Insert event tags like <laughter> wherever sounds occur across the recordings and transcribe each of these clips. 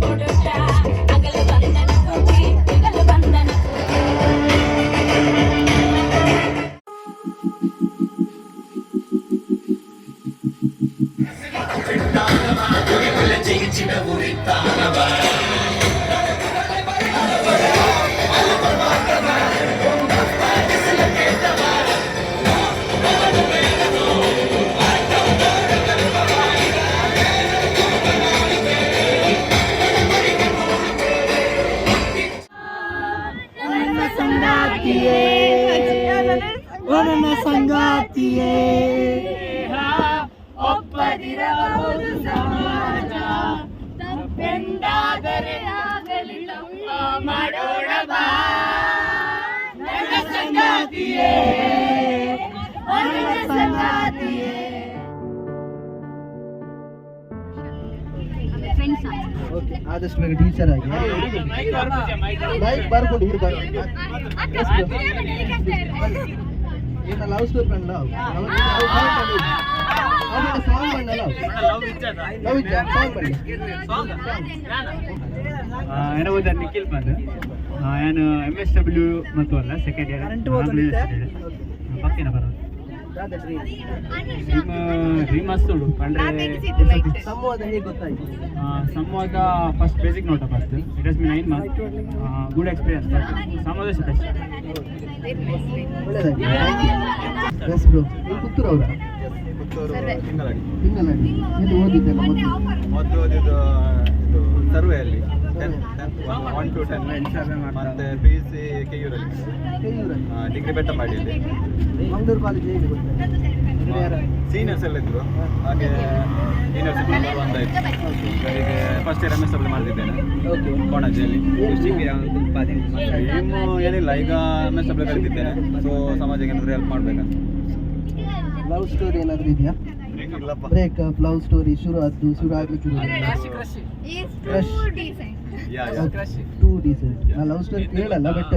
Border. Okay आज इसमें teacher आ गया माइक बार को ढूंढ कर ये ना लव स्टोरी पढ़ लव लव अब सॉन्ग पढ़ लव लव इच्छा लव इच्छा सॉन्ग पढ़ सॉन्ग गाना एना वो निखिल पढ़ ನಾನು ಎಂ ಎಸ್ ಡಬ್ಲ್ಯೂ ಮತ್ತು ಅಲ್ಲ ಸೆಕೆಂಡ್ ಇಯರ್ ಪಕ್ಕಿನ ಬರ ಡ್ರೀಮ್ ಮಸ್ತುಡು ಕಂಡ್ರೆ ಸಂವಾದ ಹೇಗೆ ಗೊತ್ತಾಯ್ತು ಸಂವಾದ ಫಸ್ಟ್ ಬೇಸಿಕ್ ನೋಟ first it has been nine month good experience ಸಂವಾದ ಬೆಸ್ಟ್ ಒಳ್ಳೆದಾಗಿ ಎಸ್ ಬ್ರೋ ನೀವು ಪುತ್ತೂರು ಅವರ? ತಿಂಗಳಡಿ ಇಲ್ಲಿ ಓದಿದ್ದೆಲ್ಲ ಮೊದಲು? ಓದಿದ್ದು ಇದು ಸರ್ವೆಯಲ್ಲಿ ಒನ್ ಟು ಟೆನ್ ಮತ್ತೆ ಪಿ ಯು ಸಿ ಕೆಯೂರಲ್ಲಿ ಡಿಗ್ರಿ ಬೆಟ್ಟ ಮಾಡಿ ಇಲ್ಲಿ. ಮಂಗಳೂರು ಕಾಲೇಜ್ ಹೇಗೆ ಸೀನಿಯರ್ಸ್ ಎಲ್ಲ ಇದ್ರು. ಹಾಗೆ ಯೂನಿವರ್ಸಿಟಿ ಒಂದಾಯ್ತು ಈಗ first year M S W ಮಾಡ್ತಿದ್ದೇನೆ. ಓಕೆ ಕೋಣಾಜಿಯಲ್ಲಿ. ಏನು ಏನು ಏನಿಲ್ಲ ಈಗ ಎಂ ಎಸ್ ಡಬ್ಲ್ಯೂ ಕಲಿತಿದ್ದೇನೆ. ಸೊ ಸಮಾಜಕ್ಕೆ ಏನಾದರೂ ಹೆಲ್ಪ್ ಮಾಡ್ಬೇಕಂತ ಲವ್ ಸ್ಟೋರಿ ಏನಾದರೂ ಇದೆಯಾ? ಬ್ರೇಕ್ ಬ್ರೇಕಪ್ ಲವ್ ಸ್ಟೋರಿ ಶುರು ಆದ್ದು ಶುರು ಆಗ್ಲಿಕ್ಕೆ ಕ್ರಶ್ ಟೂ ಡೀಸೆಂಟ್ ನಾನು ಲವ್ ಸ್ಟೋರಿ ಕೇಳಲ್ಲ ಬಟ್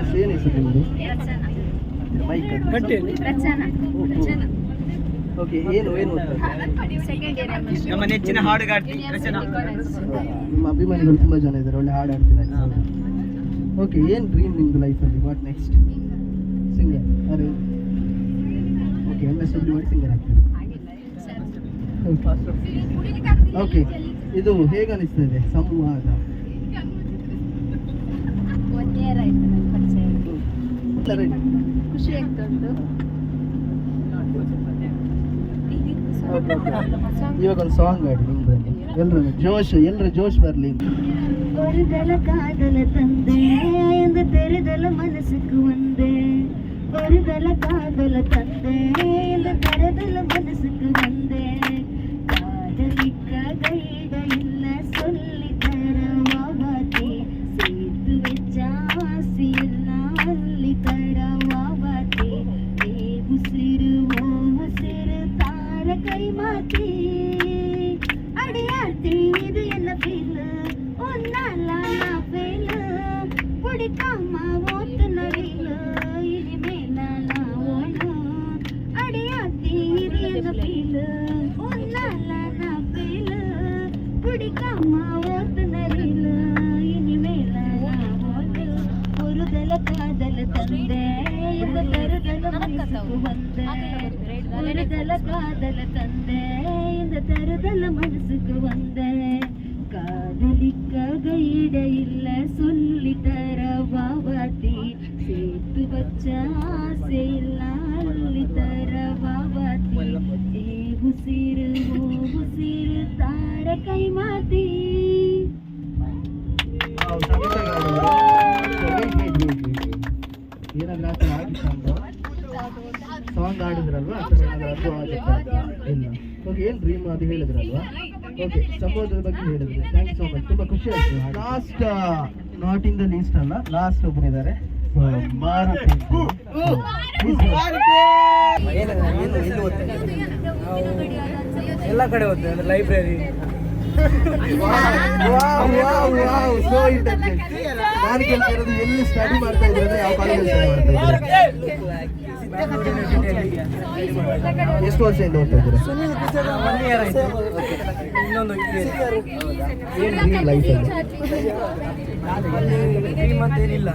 ಎಸ್ ಏನು ಹೆಸರು ನಿಮ್ಮದು ಮೈಕ್ ಓಕೆ ಏನು ಏನು ನಮ್ಮ ನೆಚ್ಚಿನ ಹಾಡುಗಾರ್ತಿ ನಿಮ್ಮ ಅಭಿಮಾನಿಗಳು ತುಂಬ ಜನ ಇದ್ದಾರೆ ಒಳ್ಳೆ ಹಾಡು ಹಾಡ್ತೀರಾ ಓಕೆ ಏನು ಡ್ರೀಮ್ ನಿಮ್ಮದು ಲೈಫಲ್ಲಿ ವಾಟ್ ನೆಕ್ಸ್ಟ್ ಸಿಂಗರ್ ಅರೆ. ಓಕೆ ಎಂ ಎಸ್ ಡಬ್ಲ್ಯೂ ಮಾಡಿ ಸಿಂಗರ್ ಆಗ್ತೀರಾ ಓಕೆ ಇದು ಹೇಗೆ ಅನಿಸ್ತದೆ ಸಂವಾದ ಖುಷಿ ಇವಾಗ ಒಂದು ಸಾಂಗ್ ನಿಮ್ದು ಎಲ್ರು ಜೋಶ್ ಎಲ್ರು ಜೋಶ್ ಬರ್ಲಿ. ತಂದೆ. की காதல தந்தே. இந்த தருதல மனசுக்கு வந்தே. ஒரு தல காதல தந்தே. இந்த தருதல மனசுக்கு வந்தே. காதலிக்க கைட இல்ல சொல்லி தர வாவாத்தி சேர்த்து வச்ச ஆசை இல்ல அள்ளி தர வாவாத்தி ஏ உசிறு ஓ உசிறு தார கை மாத்தி. ಸಾಂಗ್ ಆಡಿದ್ರಲ್ವಾ ಆ ಥರ ಏನಾದ್ರೂ ಅನುಭವ ಆಗಿತ್ತಾ? ಇಲ್ಲ. ಓಕೆ ಏನು ಡ್ರೀಮ್ ಅದು ಹೇಳಿದ್ರಲ್ವಾ? ಓಕೆ ಸಂಬೋಧದ ಬಗ್ಗೆ ಹೇಳಿದ್ರು. ಥ್ಯಾಂಕ್ ಯು ಸೊ ಮಚ್ ತುಂಬ ಖುಷಿ ಆಯ್ತು. Last not in the least ಅಲ್ಲ ಲಾಸ್ಟ್ ಒಬ್ಬರಿದ್ದಾರೆ ಮಾರುತಿ ಎಲ್ಲ ಕಡೆ ಓದ್ತೇವೆ ಅಂದ್ರೆ ಲೈಬ್ರರಿ ನಾನು ಕೇಳ್ತಾ ಇರೋದು ಎಲ್ಲಿ ಸ್ಟಡಿ ಮಾಡ್ತಾ ಇದ್ರೆ ಅಂದ್ರೆ ಯಾವ ಕಾಲೇಜಲ್ಲಿ ಸ್ಟಡಿ ಮಾಡ್ತಾ ಎಷ್ಟು ವರ್ಷದಿಂದ ಓದ್ತಾ ಇದ್ದೀರಾ? ಇನ್ನೊಂದು ಏನು ಲೈಫಲ್ಲಿ ಡ್ರೀಮ್ ಅಂತ ಏನಿಲ್ಲ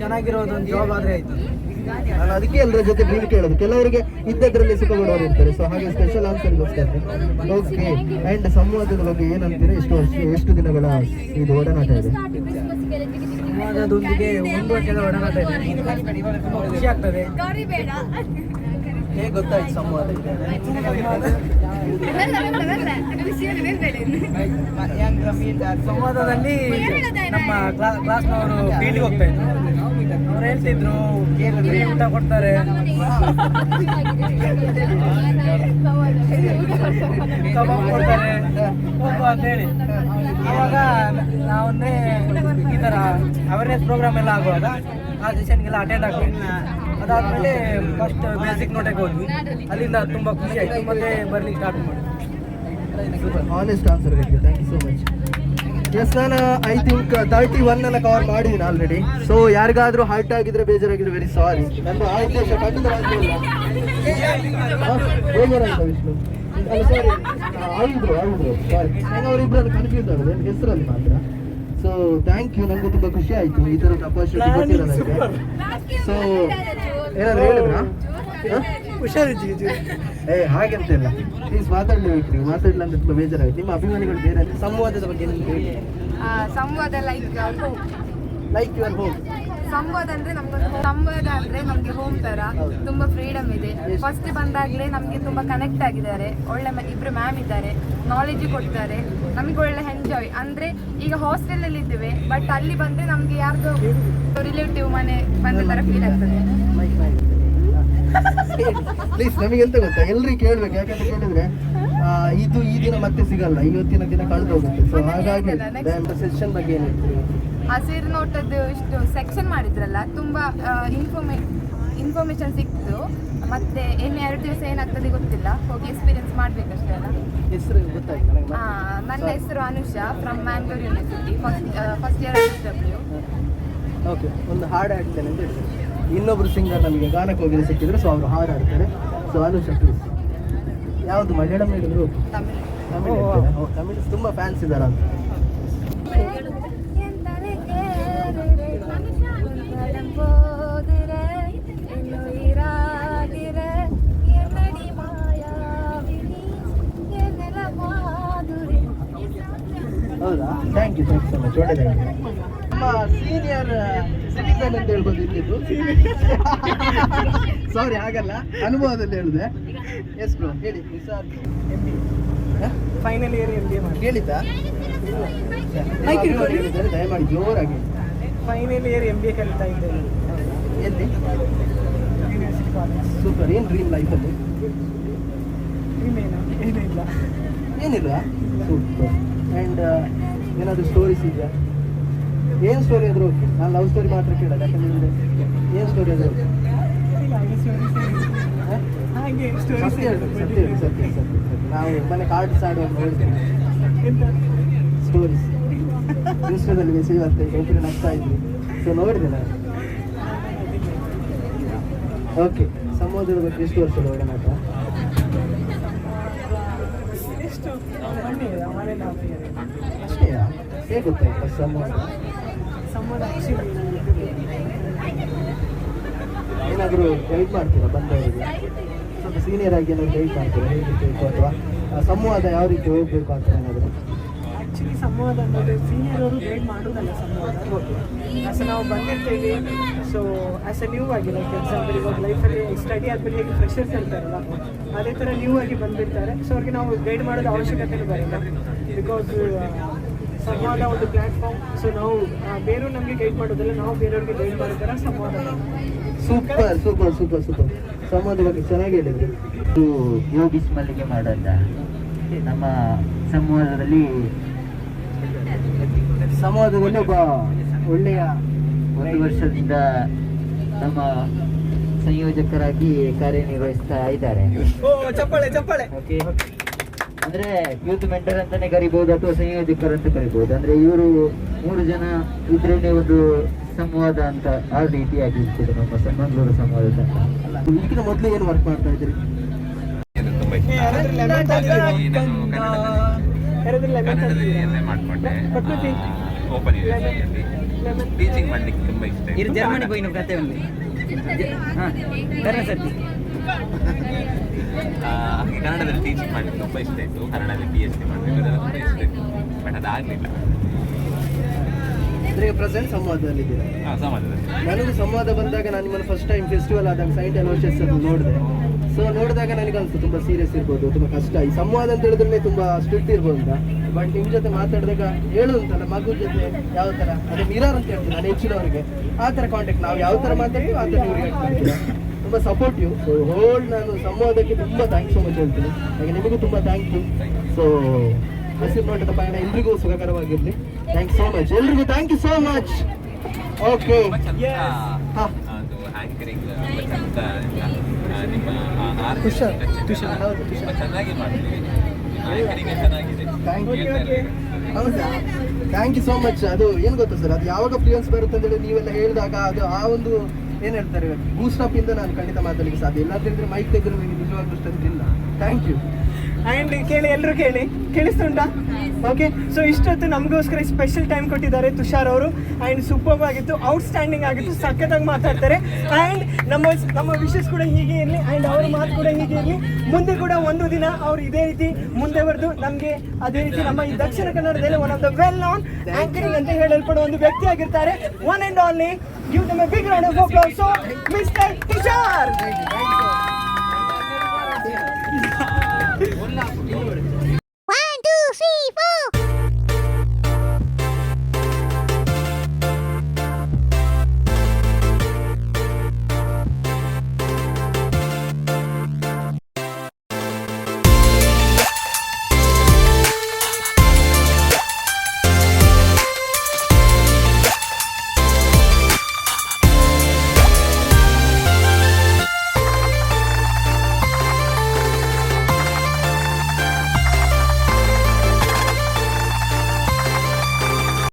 ಚೆನ್ನಾಗಿರೋದು ಒಂದು ಜಾಬ್ ಆದ್ರೆ ಆಯ್ತು ನಾನು ಅದಕ್ಕೆ ಎಲ್ಲರ ಜೊತೆ ಡ್ರೀಮ್ ಕೇಳೋದು. ಕೆಲವರಿಗೆ ಇದ್ದದ್ರಲ್ಲಿ ಸುಖ ಕೊಡೋರು ಇರ್ತಾರೆ. ಸೊ ಹಾಗೆ ಸ್ಪೆಷಲ್ ಆನ್ಸರ್ ಗೊತ್ತಾಗ್ತದೆ ಓಕೆ ಅಂಡ್ ಸಂವಾದದ ಬಗ್ಗೆ ಏನಂತೀರಾ? ಎಷ್ಟು ವರ್ಷ ಎಷ್ಟು ದಿನಗಳ ಇದು ಒಡನಾಟ ಇದೆ? ಸಮಾಜದೊಂದಿಗೆ ಒಂದು ವರ್ಷದ ಒಡನಾಟ ಖುಷಿ ಆಗ್ತದೆ. ಹೇಗೆ ಗೊತ್ತಾಯ್ತು ಸಂವಾದ ಸಂವಾದದಲ್ಲಿ ನಮ್ಮ ಕ್ಲಾಸ್ನವರು ಫೀಲ್ಡ್ಗೆ ಹೋಗ್ತಾ ಇದ್ರು? ಅವ್ರು ಹೇಳ್ತಿದ್ರು ಫ್ರೀ ಊಟ ಕೊಡ್ತಾರೆ. ಕಬಾಬ್ ಕೊಡ್ತಾರೆ. ಹೋಗುವ ಅಂತ ಹೇಳಿ. ಅವಾಗ ನಾವೊಂದೇ ಈ ಥರ ಅವೇರ್ನೆಸ್ ಪ್ರೋಗ್ರಾಮ್ ಎಲ್ಲ ಆಗುವಾಗ ಆ ಸೆಷನ್ಗೆಲ್ಲ ಅಟೆಂಡ್ ಆಗ್ತೀವಿ. ಅದಾದ್ಮೇಲೆ ಫಸ್ಟ್ ಬೇಸಿಕ್ ನೋಟಕ್ಕೆ ಹೋದ್ವಿ. ಅಲ್ಲಿಂದ ತುಂಬ ಖುಷಿ ಆಯಿತು. ಮತ್ತೆ ಬರ್ಲಿಕ್ಕೆ ಸ್ಟಾರ್ಟ್ ಮಾಡಿದ್ವಿ. Honest answer thank you so much yes ನಾನು ಐ ಥಿಂಕ್ ತರ್ಟಿ ಒನ್ ಅನ್ನ ಕವರ್ ಮಾಡಿದ್ದೀನಿ ಆಲ್ರೆಡಿ ಸೊ ಯಾರಿಗಾದ್ರೂ ಹಾರ್ಟ್ ಆಗಿದ್ರೆ ಬೇಜಾರಾಗಿದ್ರೆ ವೆರಿ ಸಾರಿ ನನ್ನ ಆ ಉದ್ದೇಶ ಖಂಡಿತವಾಗಿಲ್ಲ ಹಾ? ಬೇಜಾರಾಯ್ತಾ ವಿಷ್ಣು ಅಲ್ಲ ಸಾರಿ ಆಗಿದ್ರು ಆಗಿದ್ರು ಸಾರಿ ನಾನು ಅವರಿಬ್ಬರನ್ನು ಕನ್ಫ್ಯೂಸ್ ಆಗಿದೆ ನನ್ನ ಹೆಸರಲ್ಲಿ ಮಾತ್ರ ಸೊ ಥ್ಯಾಂಕ್ ಯು ನಂಗೆ ತುಂಬ ಖುಷಿ ಆಯಿತು ಈ ಥರದ ಅಪರ್ಚುನಿಟಿ ಕೊಟ್ಟಿಲ್ಲ ನನಗೆ ಸೊ ಏನಾದ್ರು ಹೇಳಿದ್ರಾ ಹಾಂ ಹುಷಾರಿದ್ದೀವಿ. ಏ ಹಾಗಂತಿಲ್ಲ ಪ್ಲೀಸ್ ಮಾತಾಡ್ಲೇಬೇಕು ನೀವು ಮಾತಾಡಲಿಲ್ಲ ಅಂತ ತುಂಬ ಬೇಜಾರಾಗುತ್ತೆ. ನಿಮ್ಮ ಅಭಿಮಾನಿಗಳು ಬೇರೆ ಸಂವಾದದ ಬಗ್ಗೆ ನಿಮ್ಗೆ ಹೇಳಿ. ಆ, ಸಂವಾದ ಲೈಕ್ ಲೈಕ್ ಯುವರ್ ಹೋಮ್ ಸಂವಾದ ಅಂದ್ರೆ ನಮ್ಗೊಂದು ಸಂವಾದ ಅಂದ್ರೆ ನಮ್ಗೆ ಹೋಮ್ ತರ ತುಂಬಾ ಫ್ರೀಡಮ್ ಇದೆ. ಫಸ್ಟ್ ಬಂದಾಗ್ಲೇ ನಮ್ಗೆ ತುಂಬಾ ಕನೆಕ್ಟ್ ಆಗಿದ್ದಾರೆ. ಒಳ್ಳೆ ಇಬ್ರು ಮ್ಯಾಮ್ ಇದ್ದಾರೆ. ನಾಲೆಜ್ ಕೊಡ್ತಾರೆ. ನಮಗೆ ಒಳ್ಳೆ ಎಂಜಾಯ್ ಅಂದ್ರೆ ಈಗ ಹಾಸ್ಟೆಲ್ ಅಲ್ಲಿ ಇದ್ದೇವೆ ಬಟ್ ಅಲ್ಲಿ ಬಂದ್ರೆ ನಮ್ಗೆ ಯಾರ್ದು ರಿಲೇಟಿವ್ ಮನೆ ಬಂದ ತರ ಫೀಲ್ ಆಗ್ತದೆ. ಪ್ಲೀಸ್ ನಮಗೆ ಎಂತ ಗೊತ್ತಾ? ಎಲ್ರಿಗೂ ಕೇಳ್ಬೇಕು ಯಾಕಂತ ಕೇಳಿದ್ರೆ ಇದು ಈ ದಿನ ಮತ್ತೆ ಸಿಗಲ್ಲ ಇವತ್ತಿನ ದಿನ ಕಳೆದು ಹೋಗುತ್ತೆ. ಸೊ ಹಾಗಾಗಿ ಸೆಷನ್ ಬಗ್ಗೆ ಏನು ಹಸಿರು ನೋಟದ್ದು ಇಷ್ಟು ಸೆಕ್ಷನ್ ಮಾಡಿದ್ರಲ್ಲ ತುಂಬಾ ಇನ್ಫಾರ್ಮೇ ಇನ್ಫಾರ್ಮೇಶನ್ ಸಿಕ್ತು ಮತ್ತೆ ಇನ್ನು ಎರಡು ದಿವಸ ಏನಾಗ್ತದೆ ಗೊತ್ತಿಲ್ಲ ಹೋಗಿ ಎಕ್ಸ್ಪೀರಿಯನ್ಸ್ ಮಾಡ್ಬೇಕಷ್ಟೇ ಅಲ್ಲ? ಹೆಸರು ಗೊತ್ತಾಯ್ತು ನನ್ನ ಹೆಸರು Anusha from Mangalore university first first year S W okay ಒಂದು ಹಾಡು ಹಾಡ್ತೇನೆ ಅಂತ ಹೇಳಿ ಇನ್ನೊಬ್ರು ಸಿಂಗರ್ ನಮಗೆ ಗಾನಕ್ಕೆ ಹೋಗಿ ಸಿಕ್ಕಿದ್ರು ಸೊ ಅವರು ಹಾಡು ಹಾಡ್ತಾರೆ. ಸೊ ಅನುಷಾ ಪ್ಲೀಸ್ ಯಾವುದು ಮಲಯಾಳಂ ಹೇಳಿದ್ರು? ಓಕೆ ತಮಿಳ್ ತಮಿಳ್ ಹೇಳ್ತೀರಾ? ಓ, ತಮಿಳ್ ತುಂಬ ಫ್ಯಾನ್ಸ್ ಇದ್ದಾರೆ ಅಂತ ಹೌದಾ? Thank you thank you so much ಒಳ್ಳೆದಾಗಿದೆ ನಮ್ಮ ಸೀನಿಯರ್ ಸಿಟಿಸನ್ ಅಂತ ಹೇಳ್ಬೋದು ಇಲ್ಲಿದ್ದು. <laughs> ಸಾರಿ ಆಗಲ್ಲ ಅನುಭವದಲ್ಲಿ ಹೇಳಿದೆ. ಎಸ್ ಬ್ರೋ ಹೇಳಿ. Nisar final year M B ಮಾಡಿ ಹೇಳಿದ್ದಾ ಮೈಕ್ ಇಟ್ಕೊಂಡು ಹೇಳಿದ್ದಾರೆ ದಯಮಾಡಿ ಜೋರಾಗಿ. Final year M B A ಕಲಿತಾ ಇದ್ದೇನೆ ಎಲ್ಲಿ ಸೂಪರ್ ಏನು ಡ್ರೀಮ್ ಲೈಫಲ್ಲಿ ಅಲ್ಲಿ? ಏನೂ? ಇಲ್ಲ. ಏನಿಲ್ಲ? ಸೂಪರ್ ಆ್ಯಂಡ್ ಏನಾದರೂ ಸ್ಟೋರೀಸ್ ಇದೆಯಾ? ಏನು ಸ್ಟೋರಿ ಆದರೂ ಓಕೆ ನಾನು ಲವ್ ಸ್ಟೋರಿ ಮಾತ್ರ ಕೇಳಲ್ಲ ಯಾಕಂದ್ರೆ ನಿಮ್ದು ಏನು ಸ್ಟೋರಿ ಆದರೂ ಓಕೆ ಸತ್ಯ ಹೇಳಿ ಸತ್ಯ ಹೇಳಿ ಸತ್ಯ ಸತ್ಯ ಸತ್ಯ ನಾವು ಮನೆ ಕಾರ್ಡ್ಸ್ ಆಡುವಾಗ ನೋಡ್ತೀವಿ ಎಂತ? ಸ್ಟೋರೀಸ್ ಇನ್ಸ್ಟಾದಲ್ಲಿ ಮೆಸೇಜ್ ಆಗ್ತಾ ಇದೆ ಒಬ್ಬರು ನಗ್ತಾ ಇದ್ವಿ ಸೊ ನೋಡಿದೆ ನಾನು. ಓಕೆ ಸಮುದ್ರದ ಬಗ್ಗೆ ಎಷ್ಟು ವರ್ಷ ಒಡನಾಟ ಅಷ್ಟೇ ಹೇಗೆ ಗೊತ್ತಾಯ್ತು ಸಮುದ್ರ? Actually ಏನಾದರೂ ಗೈಡ್ ಮಾಡ್ತೀರಾ ಬಂದವರಿಗೆ? ಸ್ವಲ್ಪ ಸೀನಿಯರ್ ಆಗಿ ಏನಾದ್ರು ಗೈಡ್ ಮಾಡ್ತೀರಾ? ಹೇಗಿರಬೇಕು ಅಥವಾ ಸಂವಾದ ಯಾವ ರೀತಿ ಹೋಗ್ಬೇಕು ಅಂತ ಏನಾದರೂ? ಆಕ್ಚುಲಿ ಸಂವಾದ ಅನ್ನೋದು ಸೀನಿಯರ್ ಅವರು ಗೈಡ್ ಮಾಡೋದಲ್ಲ ಸಂವಾದ. ಸೊ ನಾವು ಬಂದಿರ್ತೀವಿ. ಸೊ ಆಸ್ ಅ ನ್ಯೂ ಆಗಿ ಲೈಕ್ ಎಕ್ಸಾಂಪಲ್ ಇವಾಗ ಲೈಫಲ್ಲಿ ಸ್ಟಡಿ ಆದ್ಮೇಲೆ ಹೇಗೆ ಫ್ರೆಶರ್ಸ್ ಇರ್ತಾರಲ್ಲ ಅದೇ ಥರ ನ್ಯೂ ಆಗಿ ಬಂದಿರ್ತಾರೆ. ಸೊ ಅವ್ರಿಗೆ ನಾವು ಗೈಡ್ ಮಾಡೋದು ಅವಶ್ಯಕತೆ ಬರಲ್ಲ. ಬಿಕಾಸ್ ಸಂವಾದ ಒಂದು ಪ್ಲಾಟ್ಫಾರ್ಮ್ ಸೊ ನಾವು ಬೇರೆಯವ್ರು ನಮಗೆ ಗೈಡ್ ಮಾಡೋದಲ್ಲ ನಾವು ಬೇರೆಯವ್ರಿಗೆ ಗೈಡ್ ಮಾಡೋ ಥರ ಸಂವಾದ. ಸೂಪರ್ ಸೂಪರ್ ಸೂಪರ್ ಸೂಪರ್ ಸಂವಾದ ಬಗ್ಗೆ ಚೆನ್ನಾಗಿ ಹೇಳಿದ್ರು. ಇದು ಯೋಗಿಸ್ ಮಲ್ಲಿಗೆ ಮಾಡೋದ? ನಮ್ಮ ಸಂವಾದದಲ್ಲಿ ಸಂವಾದದಲ್ಲಿ ಒಬ್ಬ ಒಳ್ಳೆಯ ಒಂದು ವರ್ಷದಿಂದ ನಮ್ಮ ಸಂಯೋಜಕರಾಗಿ ಕಾರ್ಯನಿರ್ವಹಿಸ್ತಾ ಇದ್ದಾರೆ. ಚಪ್ಪಳೆ ಚಪ್ಪಾಳೆ ಚಪ್ಪಾಳೆ. ಓಕೆ ಅಂದ್ರೆ ಯೂತ್ ಮೆಂಟರ್ ಅಂತಾನೆ ಕರಿಬಹುದು ಅಥವಾ ಸಂಯೋಜಕರು ಅಂತ ಕರಿಬಹುದು ಅಂದ್ರೆ ಇವರು ಮೂರು ಜನ ಇದ್ರೇನೆ ಒಂದು ಸಂವಾದ ಅಂತ ಆ ರೀತಿಯಾಗಿ ಇರ್ತದೆ ನಮ್ಮ ಸ- ಮಂಗಳೂರು ಸಂವಾದ ಅಂತ ಈಗಿನ ಮೊದಲು ಏನು ವರ್ಕ್ ಮಾಡ್ತಾ ಇದ್ರಿ? ಮಾಡ್ಕೊಂಡೆ ಪ್ರಕೃತಿ. ಓಪನ್ ಯೂನಿವರ್ಸಿಟಿಯಲ್ಲಿ ಟೀಚಿಂಗ್ ಮಾಡ್ಲಿಕ್ಕೆ ತುಂಬಾ ಇಷ್ಟ ಇದು ಜರ್ಮನಿ ಹೋಗಿನ ಕತೆ ಒಂದು ಹಾಂ ಹಾಗೆ ಕನ್ನಡದಲ್ಲಿ ಟೀಚಿಂಗ್ ಮಾಡ್ಲಿಕ್ಕೆ ತುಂಬ ಇಷ್ಟ ಇತ್ತು ಕನ್ನಡದಲ್ಲಿ ಪಿ ಎಚ್ ಡಿ ಮಾಡಬೇಕು ಅದೆಲ್ಲ ತುಂಬ ಇಷ್ಟ ಇತ್ತು ಬಟ್ ಅದಾಗಲಿಲ್ಲ ಅಂದ್ರೆ ಪ್ರೆಸೆಂಟ್ ಸಂವಾದದಲ್ಲಿದ್ದೀರಾ? ಸಮಾಜದಲ್ಲಿ ನನಗೂ ಸಂವಾದ ಬಂದಾಗ ನಾನು ನಿಮ್ಮನ್ನು ಫಸ್ಟ್ ಟೈಮ್ ಫೆಸ್ಟಿವಲ್ ಆದಾಗ ಸೈಂಟ್ ಅಲೋಷಿಯಸ್ ಅನ್ನು ನೋಡಿದೆ. ಸೊ ನೋಡಿದಾಗ ನನಗೆ ಅನಿಸ್ತು ತುಂಬ ಸೀರಿಯಸ್ ಇರ್ಬೋದು ತುಂಬ ಕಷ್ಟ. ಈ ಸಂವಾದ ಅಂತ ಹೇಳಿದ್ರೆ ತುಂಬ ಸ್ಟ್ರಿಕ್ಟ್ ಇರ್ಬೋದು ಅಂತ. ಬಟ್ ನಿಮ್ಮ ಜೊತೆ ಮಾತಾಡಿದಾಗ ಹೇಳುವಂತಲ್ಲ ಮಗು ಜೊತೆ ಯಾವ ಥರ ಅದೇ ಮಿರಾರ್ ಅಂತ ಹೇಳ್ತೀನಿ ನಾನು ಹೆಚ್ಚಿನವರಿಗೆ. ಆ ಥರ ಕಾಂಟ್ಯಾಕ್ಟ್ ನಾವು ಯಾವ ಥರ ಮಾತಾಡ್ತೀವಿ ಆ ಥರ ನೀವು ತುಂಬಾ ಸಪೋರ್ಟಿವ್ ಸೊ ಹೋಲ್ ನಾನು ಸಂವಾದಕ್ಕೆ ತುಂಬಾ ಥ್ಯಾಂಕ್ಸ್ ಸೊ ಮಚ್ ಹೇಳ್ತೀನಿ. ಹಾಗೆ ನಿಮಗೂ ತುಂಬಾ ಥ್ಯಾಂಕ್ ಯು ಸೊ ಹಸಿರು ನೋಟದ ಪಯಣ ಎಲ್ರಿಗೂ ಸುಖಕರವಾಗಿರ್ಲಿ. ಥ್ಯಾಂಕ್ಸ್ ಸೋ ಮಚ್ ಎಲ್ರಿಗೂ thank you so much okay. ಹೌದಾ ಥ್ಯಾಂಕ್ ಯು ಸೋ ಮಚ್ ಅದು ಏನು ಗೊತ್ತಾ ಸರ್? ಅದು ಯಾವಾಗ ಪ್ರಿಯನ್ಸ್ ಬರುತ್ತೆ ಅಂತೇಳಿ ನೀವೆಲ್ಲ ಹೇಳಿದಾಗ ಅದು ಆ ಒಂದು ಏನು ಹೇಳ್ತಾರೆ ಬೂಸ್ಟ್ ಅಪ್ ಇಂದ ನಾನು ಖಂಡಿತ ಮಾತಾಡಲಿಕ್ಕೆ ಸಾಧ್ಯ ಇಲ್ಲ. ಅಂತ ಹೇಳಿದ್ರೆ ಮೈಕ್ ತೆಗೆದ್ರೆ ನನಗೆ ನಿಜವಾಗ್ಲೂ ಸ್ಟ್ರೆಂತ್ ಇಲ್ಲ. ಥ್ಯಾಂಕ್ ಯು ಆ್ಯಂಡ್ ಕೇಳಿ ಎಲ್ಲರೂ ಕೇಳಿ? ಕೇಳಿಸ್ತುಂಟಾ ಓಕೆ ಸೊ ಇಷ್ಟೊತ್ತು ನಮಗೋಸ್ಕರ ಸ್ಪೆಷಲ್ ಟೈಮ್ ಕೊಟ್ಟಿದ್ದಾರೆ ತುಷಾರ್ ಅವರು. ಆ್ಯಂಡ್ ಸೂಪರ್ ಆಗಿತ್ತು ಔಟ್ಸ್ಟ್ಯಾಂಡಿಂಗ್ ಆಗಿತ್ತು, ಸಖತ್ತಾಗಿ ಮಾತಾಡ್ತಾರೆ. ಆ್ಯಂಡ್ ನಮ್ಮ ನಮ್ಮ ವಿಷಸ್ ಕೂಡ ಹೀಗೆ ಇರಲಿ. ಆ್ಯಂಡ್ ಅವ್ರ ಮಾತು ಕೂಡ ಹೀಗೆ ಇರಲಿ. ಮುಂದೆ ಕೂಡ ಒಂದು ದಿನ ಅವ್ರು ಇದೇ ರೀತಿ ಮುಂದೆ ಬರೆದು ನಮಗೆ ಅದೇ ರೀತಿ ನಮ್ಮ ಈ ದಕ್ಷಿಣ ಕನ್ನಡದಲ್ಲಿ one of the well known anchoring ಅಂತ ಹೇಳಲ್ಪಡುವ ಒಂದು ವ್ಯಕ್ತಿ ಆಗಿರ್ತಾರೆ. One and only Give them a big round of applause for Mr. Tushar. One, two, three, four.